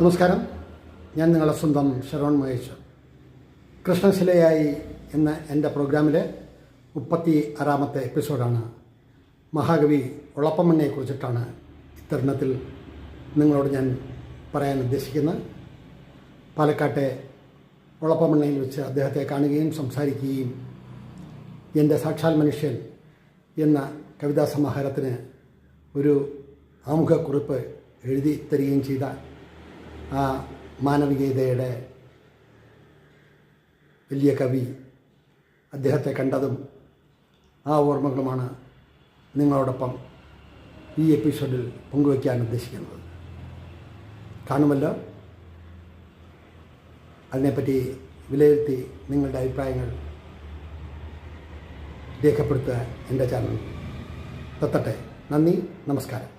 നമസ്കാരം. ഞാൻ നിങ്ങളുടെ സ്വന്തം ഷെറോൺ മഹേഷ്. കൃഷ്ണശിലയായി എന്ന എന്റെ പ്രോഗ്രാമിലെ മുപ്പത്തി ആറാമത്തെ എപ്പിസോഡാണ്. മഹാകവി ഉളപ്പമണ്ണയെ കുറിച്ചിട്ടാണ് ഇത്തരുണത്തിൽ നിങ്ങളോട് ഞാൻ പറയാൻ ഉദ്ദേശിക്കുന്നത്. പാലക്കാട്ടെ ഉളപ്പമണ്ണയിൽ വെച്ച് അദ്ദേഹത്തെ കാണുകയും സംസാരിക്കുകയും എന്റെ സാക്ഷാൽ മനുഷ്യൻ എന്ന കവിതാ സമാഹാരത്തിന് ഒരു ആമുഖക്കുറിപ്പ് എഴുതി തരികയും ചെയ്ത ആ മാനവികതയുടെ വലിയ കവി അദ്ദേഹത്തെ കണ്ടതും ആ ഓർമ്മകളുമാണ് നിങ്ങളോടൊപ്പം ഈ എപ്പിസോഡിൽ പങ്കുവയ്ക്കാൻ ഉദ്ദേശിക്കുന്നത്. കാണുമല്ലോ? അതിനെപ്പറ്റി വിലയിരുത്തി നിങ്ങളുടെ അഭിപ്രായങ്ങൾ രേഖപ്പെടുത്തുക എന്റെ ചാനൽ. തത്തട്ടെ നന്ദി നമസ്കാരം.